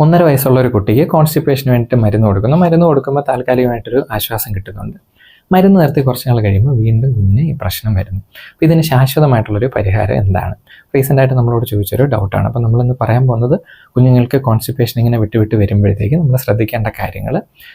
ഒന്നര വയസ്സുള്ള ഒരു കുട്ടിക്ക് കോൺസ്റ്റിപ്പേഷന് വേണ്ടിയിട്ട് മരുന്ന് കൊടുക്കുന്നു. മരുന്ന് കൊടുക്കുമ്പോൾ താൽക്കാലികമായിട്ടൊരു ആശ്വാസം കിട്ടുന്നുണ്ട്. മരുന്ന് നിർത്തി കുറച്ച് നാൾ കഴിയുമ്പോൾ വീണ്ടും കുഞ്ഞിന് ഈ പ്രശ്നം വരുന്നു. അപ്പോൾ ഇതിന് ശാശ്വതമായിട്ടുള്ളൊരു പരിഹാരം എന്താണ്? റീസെന്റായിട്ട് നമ്മളോട് ചോദിച്ചൊരു ഡൗട്ടാണ് അപ്പോൾ നമ്മളിന്ന് പറയാൻ പോകുന്നത് കുഞ്ഞുങ്ങൾക്ക് കോൺസ്റ്റിപ്പേഷൻ ഇങ്ങനെ വിട്ട് വിട്ട് വരുമ്പോഴത്തേക്ക് നമ്മൾ ശ്രദ്ധിക്കേണ്ട കാര്യങ്ങൾ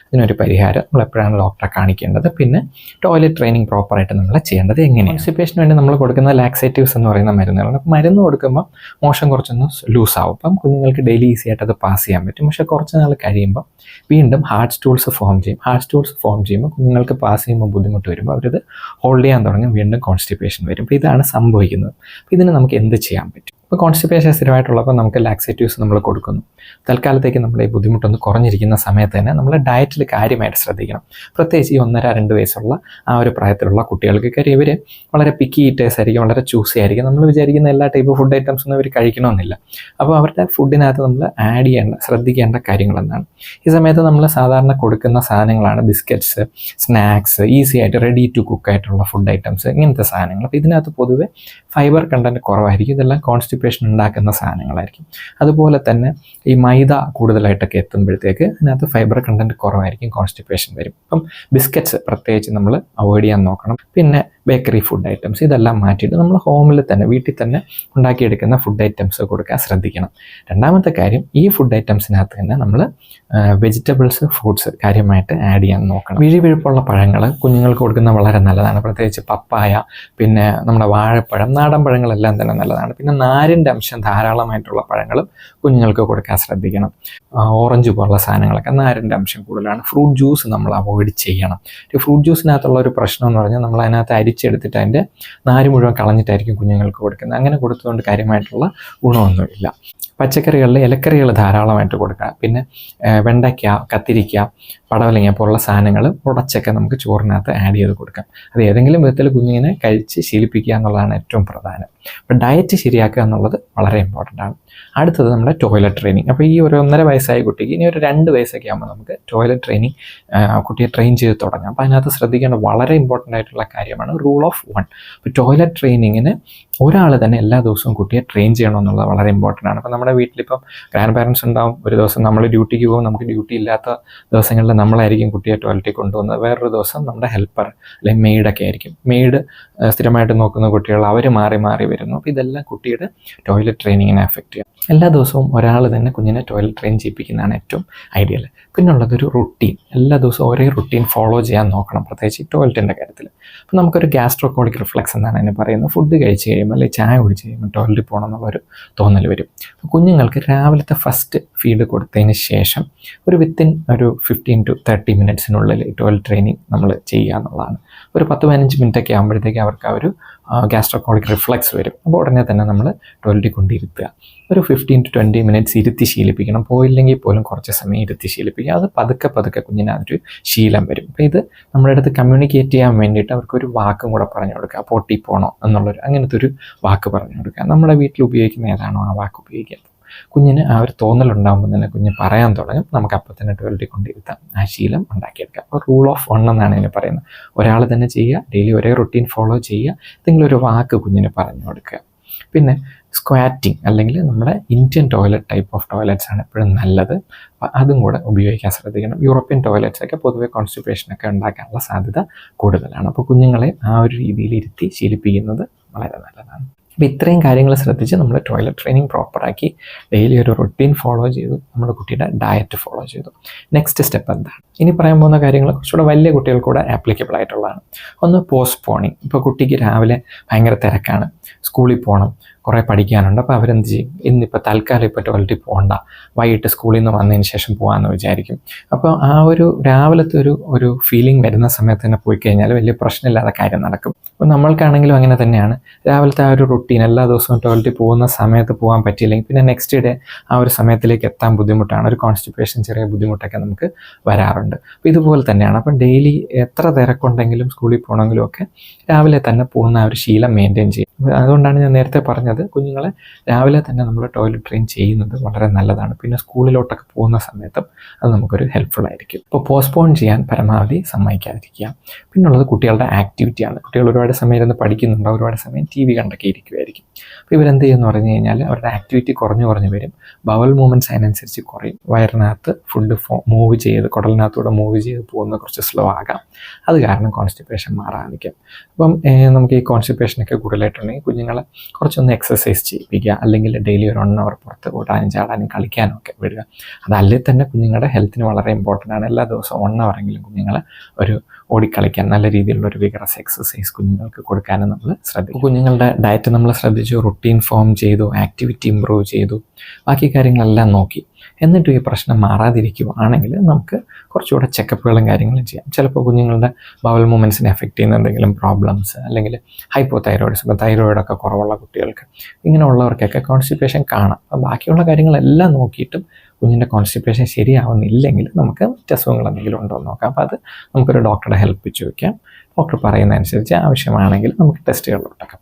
ഇതിനൊരു പരിഹാരം നമ്മൾ എപ്പോഴാണ് ഡോക്ടറെ കാണിക്കേണ്ടത് പിന്നെ ടോയ്ലറ്റ് ട്രെയിനിങ് പ്രോപ്പറായിട്ട് നമ്മൾ ചെയ്യേണ്ടത് എങ്ങനെയാണ്? കോൺസ്റ്റിപ്പേഷന് വേണ്ടി നമ്മൾ കൊടുക്കുന്ന ലാക്സേറ്റീവ്സ് എന്ന് പറയുന്ന മരുന്നുകളാണ്. അപ്പോൾ മരുന്ന് കൊടുക്കുമ്പോൾ മോശം കുറച്ചൊന്ന് ലൂസാവും അപ്പം കുഞ്ഞുങ്ങൾക്ക് ഡെയിലി ഈസി ആയിട്ട് അത് പാസ് ചെയ്യാൻ പറ്റും. പക്ഷേ കുറച്ച് നാൾ കഴിയുമ്പോൾ വീണ്ടും ഹാർട്ട് സ്റ്റൂൾസ് ഫോം ചെയ്യും. ഹാർട്ട് സ്റ്റൂൾസ് ഫോം ചെയ്യുമ്പോൾ കുഞ്ഞുങ്ങൾക്ക് പാസ് ചെയ്യുമ്പോൾ ബുദ്ധിമുട്ട് വരുമ്പോൾ അവരത് ഹോൾഡ് ചെയ്യാൻ തുടങ്ങും വീണ്ടും കോൺസ്റ്റിപ്പേഷൻ വരും. അപ്പോൾ ഇതാണ് സംഭവിക്കുന്നത്. അപ്പോൾ ഇതിന് നമുക്ക് എന്ത് ചെയ്യാൻ പറ്റും? ഇപ്പോൾ കോൺസ്റ്റിപ്പേഷൻ സ്ഥിരമായിട്ടുള്ളപ്പോൾ നമുക്ക് ലാക്സേറ്റീവ്സ് നമ്മൾ കൊടുക്കുന്നു. തൽക്കാലത്തേക്ക് നമ്മുടെ ഈ ബുദ്ധിമുട്ടൊന്ന് കുറഞ്ഞിരിക്കുന്ന സമയത്ത് തന്നെ നമ്മൾ ഡയറ്റിൽ കാര്യമായിട്ട് ശ്രദ്ധിക്കണം. പ്രത്യേകിച്ച് ഈ ഒന്നര രണ്ട് വയസ്സുള്ള ആ ഒരു പ്രായത്തിലുള്ള കുട്ടികൾക്ക് ഇവർ വളരെ പിക്കി ഈറ്റേഴ്സ് ആയിരിക്കും വളരെ ചൂസി ആയിരിക്കും. നമ്മൾ വിചാരിക്കുന്ന എല്ലാ ടൈപ്പ് ഫുഡ് ഐറ്റംസ് ഒന്നും ഇവർ കഴിക്കണമെന്നില്ല. അപ്പോൾ അവരുടെ ഫുഡിനകത്ത് നമ്മൾ ആഡ് ചെയ്യേണ്ട ശ്രദ്ധിക്കേണ്ട കാര്യങ്ങൾ എന്താണ് ഈ സമയത്ത് നമ്മൾ സാധാരണ കൊടുക്കുന്ന സാധനങ്ങളാണ് ബിസ്ക്കറ്റ്സ് സ്നാക്സ് ഈസി ആയിട്ട് റെഡി ടു കുക്ക് ആയിട്ടുള്ള ഫുഡ് ഐറ്റംസ് ഇങ്ങനത്തെ സാധനങ്ങൾ. അപ്പോൾ ഇതിനകത്ത് പൊതുവെ ഫൈബർ കണ്ടന്റ് കുറവായിരിക്കും. ഇതെല്ലാം കോൺസ്റ്റിപ്പേഷൻ ഉണ്ടാക്കുന്ന സാധനങ്ങളായിരിക്കും. അതുപോലെ തന്നെ ഈ മൈദ കൂടുതലായിട്ടൊക്കെ എത്തുമ്പോഴത്തേക്ക് അതിനകത്ത് ഫൈബർ കണ്ടന്റ് കുറവായിരിക്കും കോൺസ്റ്റിപ്പേഷൻ വരും. അപ്പം ബിസ്ക്കറ്റ്സ് പ്രത്യേകിച്ച് നമ്മൾ അവോയ്ഡ് ചെയ്യാൻ നോക്കണം. പിന്നെ ബേക്കറി ഫുഡ് ഐറ്റംസ് ഇതെല്ലാം മാറ്റിയിട്ട് നമ്മൾ ഹോമിൽ തന്നെ വീട്ടിൽ തന്നെ ഉണ്ടാക്കിയെടുക്കുന്ന ഫുഡ് ഐറ്റംസ് കൊടുക്കാൻ ശ്രദ്ധിക്കണം. രണ്ടാമത്തെ കാര്യം ഈ ഫുഡ് ഐറ്റംസിനകത്ത് തന്നെ നമ്മൾ വെജിറ്റബിൾസ് ഫ്രൂട്ട്സ് കാര്യമായിട്ട് ആഡ് ചെയ്യാൻ നോക്കണം. വിഴിവിഴുപ്പുള്ള പഴങ്ങൾ കുഞ്ഞുങ്ങൾക്ക് കൊടുക്കുന്ന വളരെ നല്ലതാണ്. പ്രത്യേകിച്ച് പപ്പായ പിന്നെ നമ്മുടെ വാഴപ്പഴം നാടൻ പഴങ്ങളെല്ലാം തന്നെ നല്ലതാണ്. പിന്നെ നാരിന്റെ അംശം ധാരാളമായിട്ടുള്ള പഴങ്ങളും കുഞ്ഞുങ്ങൾക്ക് കൊടുക്കാൻ ശ്രദ്ധിക്കണം. ഓറഞ്ച് പോലുള്ള സാധനങ്ങളൊക്കെ നാരിന്റെ അംശം കൂടുതലാണ്. ഫ്രൂട്ട് ജ്യൂസ് നമ്മൾ അവോയ്ഡ് ചെയ്യണം. ഫ്രൂട്ട് ജ്യൂസിനകത്തുള്ള ഒരു പ്രശ്നം എന്ന് പറഞ്ഞാൽ നമ്മൾ അതിനകത്ത് അരിച്ചെടുത്തിട്ട് അതിന്റെ നാര് മുഴുവൻ കളഞ്ഞിട്ടായിരിക്കും കുഞ്ഞുങ്ങൾക്ക് കൊടുക്കുന്നത്. അങ്ങനെ കൊടുത്തതുകൊണ്ട് കാര്യമായിട്ടുള്ള ഗുണമൊന്നുമില്ല. പച്ചക്കറികളിൽ ഇലക്കറികൾ ധാരാളമായിട്ട് കൊടുക്കുക പിന്നെ വെണ്ടയ്ക്ക കത്തിരിക്ക പടവലങ്ങ പോലുള്ള സാധനങ്ങൾ ഉടച്ചൊക്കെ നമുക്ക് ചോറിനകത്ത് ആഡ് ചെയ്ത് കൊടുക്കാം. അത് ഏതെങ്കിലും വിധത്തിൽ കുഞ്ഞിനെ കഴിച്ച് ശീലിപ്പിക്കുക എന്നുള്ളതാണ് ഏറ്റവും പ്രധാനം. അപ്പോൾ ഡയറ്റ് ശരിയാക്കുക എന്നുള്ളത് വളരെ ഇമ്പോർട്ടന്റ് ആണ്. അടുത്തത് നമ്മുടെ ടോയ്ലറ്റ് ട്രെയിനിങ് അപ്പോൾ ഈ ഒരു ഒന്നര വയസ്സായ കുട്ടിക്ക് ഇനി ഒരു രണ്ട് വയസ്സൊക്കെ ആകുമ്പോൾ നമുക്ക് ടോയ്ലറ്റ് ട്രെയിനിങ് കുട്ടിയെ ട്രെയിൻ ചെയ്ത് തുടങ്ങാം. അപ്പോൾ അതിനകത്ത് ശ്രദ്ധിക്കേണ്ട വളരെ ഇമ്പോർട്ടന്റ് ആയിട്ടുള്ള കാര്യമാണ് റൂൾ ഓഫ് വൺ അപ്പോൾ ടോയ്ലറ്റ് ട്രെയിനിങ്ങിന് ഒരാൾ തന്നെ എല്ലാ ദിവസവും കുട്ടിയെ ട്രെയിൻ ചെയ്യണമെന്നുള്ളത് വളരെ ഇമ്പോർട്ടന്റ് ആണ്. അപ്പോൾ നമ്മുടെ വീട്ടിലിപ്പം ഗ്രാൻഡ് പാരൻസ് ഉണ്ടാവും ഒരു ദിവസം നമ്മൾ ഡ്യൂട്ടിക്ക് പോകും നമുക്ക് ഡ്യൂട്ടി ഇല്ലാത്ത ദിവസങ്ങളിൽ നമ്മളായിരിക്കും കുട്ടിയെ ടോയ്ലറ്റിൽ കൊണ്ടുപോകുന്നത് വേറൊരു ദിവസം നമ്മുടെ ഹെൽപ്പർ അല്ലെങ്കിൽ മെയ്ഡൊക്കെ ആയിരിക്കും. മെയ്ഡ് സ്ഥിരമായിട്ട് നോക്കുന്ന കുട്ടികൾ അവർ മാറി മാറി വരുന്നു. അപ്പോൾ ഇതെല്ലാം കുട്ടിയുടെ ടോയ്ലറ്റ് ട്രെയിനിങ്ങിനെ എഫക്റ്റ് ചെയ്യും. എല്ലാ ദിവസവും ഒരാൾ തന്നെ കുഞ്ഞിനെ ടോയ്ലറ്റ് ട്രെയിൻ ചെയ്യിപ്പിക്കുന്നതാണ് ഏറ്റവും ഐഡിയൽ പിന്നുള്ളതൊരു റുട്ടീൻ എല്ലാ ദിവസവും ഒരേ റുട്ടീൻ ഫോളോ ചെയ്യാൻ നോക്കണം പ്രത്യേകിച്ച് ടോയ്ലറ്റിന്റെ കാര്യത്തിൽ അപ്പോൾ നമുക്കൊരു ഗ്യാസ്ട്രോക്കോളിക് റിഫ്ലക്സ് എന്നാണ് അതിന് പറയുന്നത്. ഫുഡ് കഴിച്ച് അല്ലെങ്കിൽ ചായ കുടിച്ച് കഴിയുമ്പോൾ ടോയ്ലറ്റിൽ പോകണം എന്നുള്ളൊരു തോന്നൽ വരും. അപ്പോൾ കുഞ്ഞുങ്ങൾക്ക് രാവിലത്തെ ഫസ്റ്റ് ഫീഡ് കൊടുത്തതിന് ശേഷം ഒരു വിത്തിൻ ഒരു ഫിഫ്റ്റീൻ ടു തേർട്ടി മിനിറ്റ്സിനുള്ളിൽ ടോയ്ലറ്റ് ട്രെയിനിങ് നമ്മൾ ചെയ്യുക എന്നുള്ളതാണ്. ഒരു പത്ത് പതിനഞ്ച് മിനിറ്റൊക്കെ ആകുമ്പോഴത്തേക്ക് അവർക്ക് ആ ഒരു ഗ്യാസ്ട്രോക്കോളിക് റിഫ്ലക്സ് വരും. അപ്പോൾ ഉടനെ തന്നെ നമ്മൾ ടോയ്ലറ്റിൽ കൊണ്ടിരുത്തുക. ഒരു ഫിഫ്റ്റീൻ ടു ട്വന്റി മിനിറ്റ്സ് ഇരുത്തി ശീലിപ്പിക്കണം. പോയില്ലെങ്കിൽ പോലും കുറച്ച് സമയം ഇരുത്തി ശീലിപ്പിക്കുക. അത് പതുക്കെ പതുക്കെ കുഞ്ഞിന് അതൊരു ശീലം വരും. അപ്പോൾ ഇത് നമ്മുടെ അടുത്ത് കമ്മ്യൂണിക്കേറ്റ് ചെയ്യാൻ വേണ്ടിയിട്ട് അവർക്ക് ഒരു വാക്കും കൂടെ പറഞ്ഞു കൊടുക്കുക. പൊട്ടി പോണോ? എന്നുള്ളൊരു അങ്ങനത്തെ ഒരു വാക്ക് പറഞ്ഞു കൊടുക്കുക. നമ്മുടെ വീട്ടിൽ ഉപയോഗിക്കുന്ന ഏതാണോ ആ വാക്ക് ഉപയോഗിക്കുക. കുഞ്ഞിന് ആ ഒരു തോന്നലുണ്ടാകുമ്പോൾ തന്നെ കുഞ്ഞ് പറയാൻ തുടങ്ങും. നമുക്ക് അപ്പം തന്നെ ടോയ്ലറ്റിൽ കൊണ്ടിരുത്താം. ആ ശീലം ഉണ്ടാക്കിയെടുക്കാം. അപ്പോൾ റൂൾ ഓഫ് വൺ എന്നാണ് ഇതിന് പറയുന്നത്. ഒരാൾ തന്നെ ചെയ്യുക ഡെയിലി ഒരേ റുട്ടീൻ ഫോളോ ചെയ്യുക എന്തെങ്കിലും ഒരു വാക്ക് കുഞ്ഞിന് പറഞ്ഞു കൊടുക്കുക. പിന്നെ സ്ക്വാറ്റിംഗ് അല്ലെങ്കിൽ നമ്മുടെ Indian toilet type of toilets ആണ് എപ്പോഴും നല്ലത്. അതും കൂടെ ഉപയോഗിക്കാൻ ശ്രദ്ധിക്കണം. യൂറോപ്യൻ ടോയ്ലറ്റ്സ് ഒക്കെ പൊതുവെ കോൺസ്റ്റിപ്പേഷനൊക്കെ ഉണ്ടാക്കാനുള്ള സാധ്യത കൂടുതലാണ്. അപ്പോൾ കുഞ്ഞുങ്ങളെ ആ ഒരു രീതിയിൽ ഇരുത്തി ശീലിപ്പിക്കുന്നത് വളരെ നല്ലതാണ്. അപ്പോൾ ഇത്രയും കാര്യങ്ങൾ ശ്രദ്ധിച്ച് നമ്മൾ ടോയ്ലറ്റ് ട്രെയിനിങ് പ്രോപ്പറാക്കി ഡെയിലി ഒരു റൊട്ടീൻ ഫോളോ ചെയ്തു. നമ്മുടെ കുട്ടിയുടെ ഡയറ്റ് ഫോളോ ചെയ്തു. നെക്സ്റ്റ് സ്റ്റെപ്പ് എന്താണ്? ഇനി പറയാൻ പോകുന്ന കാര്യങ്ങൾ കുറച്ചുകൂടെ വലിയ കുട്ടികൾക്കൂടെ ആപ്ലിക്കബിൾ ആയിട്ടുള്ളതാണ്. ഒന്ന് പോസ്റ്റ് പോണിങ് ഇപ്പോൾ കുട്ടിക്ക് രാവിലെ ഭയങ്കര തിരക്കാണ്. സ്കൂളിൽ പോകണം കുറേ പഠിക്കാനുണ്ട്. അപ്പോൾ അവരെന്ത് ചെയ്യും? ഇന്നിപ്പോൾ തൽക്കാലം ഇപ്പോൾ ട്വൽത്തിൽ പോകണ്ട വൈകിട്ട് സ്കൂളിൽ നിന്ന് വന്നതിന് ശേഷം പോകാമെന്ന് വിചാരിക്കും. അപ്പോൾ ആ ഒരു രാവിലത്തെ ഒരു ഒരു ഫീലിംഗ് വരുന്ന സമയത്ത് തന്നെ പോയി കഴിഞ്ഞാൽ വലിയ പ്രശ്നമില്ലാതെ കാര്യം നടക്കും. അപ്പോൾ നമ്മൾക്കാണെങ്കിലും അങ്ങനെ തന്നെയാണ്. രാവിലത്തെ ആ ഒരു റുട്ടീൻ എല്ലാ ദിവസവും ട്വൽത്തിൽ പോകുന്ന സമയത്ത് പോകാൻ പറ്റിയില്ലെങ്കിൽ പിന്നെ നെക്സ്റ്റ് ഡേ ആ ഒരു സമയത്തിലേക്ക് എത്താൻ ബുദ്ധിമുട്ടാണ്. ഒരു കോൺസ്റ്റിപ്പേഷൻ ചെറിയ ബുദ്ധിമുട്ടൊക്കെ നമുക്ക് വരാറുണ്ട്. അപ്പോൾ ഇതുപോലെ തന്നെയാണ്. അപ്പം ഡെയിലി എത്ര തിരക്കുണ്ടെങ്കിലും സ്കൂളിൽ പോകണമെങ്കിലും ഒക്കെ രാവിലെ തന്നെ പോകുന്ന ആ ഒരു ശീലം മെയിന്റെയിൻ ചെയ്യും. അതുകൊണ്ടാണ് ഞാൻ നേരത്തെ പറഞ്ഞത് പറയുന്നത് കുഞ്ഞുങ്ങളെ രാവിലെ തന്നെ നമ്മൾ ടോയ്ലറ്റ് ട്രെയിൻ ചെയ്യുന്നത് വളരെ നല്ലതാണ്. പിന്നെ സ്കൂളിലോട്ടൊക്കെ പോകുന്ന സമയത്തും അത് നമുക്കൊരു ഹെൽപ്ഫുൾ ആയിരിക്കും. ഇപ്പോൾ പോസ്റ്റ്പോൺ ചെയ്യാൻ പരമാവധി സമ്മതിക്കാതിരിക്കുക. പിന്നുള്ളത് കുട്ടികളുടെ ആക്ടിവിറ്റിയാണ് കുട്ടികൾ ഒരുപാട് സമയം ഇരുന്ന് പഠിക്കുന്നുണ്ട്. ഒരുപാട് സമയം ടി വി കണ്ടൊക്കെ ഇരിക്കുമായിരിക്കും അപ്പോൾ ഇവരെന്ത് ചെയ്യുമെന്ന് പറഞ്ഞു കഴിഞ്ഞാൽ അവരുടെ ആക്ടിവിറ്റി കുറഞ്ഞു കുറഞ്ഞു വരും. ബവൽ മൂവ്മെന്റ്സ് അതിനനുസരിച്ച് കുറയും. വയറിനകത്ത് ഫുഡ് മൂവ് ചെയ്ത് കുടലിനകത്തൂടെ മൂവ് ചെയ്ത് പോകുന്ന കുറച്ച് സ്ലോ ആകാം. അത് കാരണം കോൺസ്റ്റിപ്പേഷൻ മാറാതിരിക്കും. അപ്പം നമുക്ക് ഈ കോൺസ്റ്റിപ്പേഷനൊക്കെ കൂടുതലായിട്ടുണ്ടെങ്കിൽ കുഞ്ഞുങ്ങളെ കുറച്ചൊന്ന് എക്സസൈസ് ചെയ്യിപ്പിക്കുക അല്ലെങ്കിൽ ഡെയിലി ഒരു വൺ അവർ പുറത്ത് കൂട്ടാനും ചാടാനും കളിക്കാനും ഒക്കെ വിടുക. അതല്ലേ തന്നെ കുഞ്ഞുങ്ങളുടെ ഹെൽത്തിന് വളരെ ഇമ്പോർട്ടന്റ് ആണ്. എല്ലാ ദിവസവും വൺ അവറെങ്കിലും കുഞ്ഞുങ്ങൾ ഒരു ഓടിക്കളിക്കാൻ നല്ല രീതിയിലുള്ള ഒരു വിഗറസ് എക്സസൈസ് കുഞ്ഞുങ്ങൾക്ക് കൊടുക്കാനും നമ്മൾ ശ്രദ്ധിക്കും. കുഞ്ഞുങ്ങളുടെ ഡയറ്റ് നമ്മൾ ശ്രദ്ധിച്ചു റുട്ടീൻ ഫോം ചെയ്തു ആക്ടിവിറ്റി ഇമ്പ്രൂവ് ചെയ്തു ബാക്കി കാര്യങ്ങളെല്ലാം നോക്കി. എന്നിട്ടും ഈ പ്രശ്നം മാറാതിരിക്കുകയാണെങ്കിൽ നമുക്ക് കുറച്ചുകൂടെ ചെക്കപ്പുകളും കാര്യങ്ങളും ചെയ്യാം. ചിലപ്പോൾ കുഞ്ഞുങ്ങളുടെ ബവൽ മൂമെന്റ്സിനെ എഫക്റ്റ് ചെയ്യുന്ന എന്തെങ്കിലും പ്രോബ്ലംസ് അല്ലെങ്കിൽ ഹൈപ്പോ തൈറോയിഡ്സ് ഇപ്പോൾ തൈറോയിഡൊക്കെ കുറവുള്ള കുട്ടികൾക്ക് ഇങ്ങനെയുള്ളവർക്കൊക്കെ കോൺസ്റ്റിപ്പേഷൻ കാണാം. അപ്പം ബാക്കിയുള്ള കാര്യങ്ങളെല്ലാം നോക്കിയിട്ടും കുഞ്ഞിന്റെ കോൺസ്റ്റിപ്പേഷൻ ശരിയാവുന്നില്ലെങ്കിൽ നമുക്ക് അസുഖങ്ങൾ എന്തെങ്കിലും ഉണ്ടോ എന്ന് നോക്കാം. അപ്പോൾ അത് നമുക്കൊരു ഡോക്ടറുടെ ഹെൽപ്പ് ചോദിക്കാം ഡോക്ടർ പറയുന്നതനുസരിച്ച് ആവശ്യമാണെങ്കിൽ നമുക്ക് ടെസ്റ്റുകളിലോട്ടൊക്കെ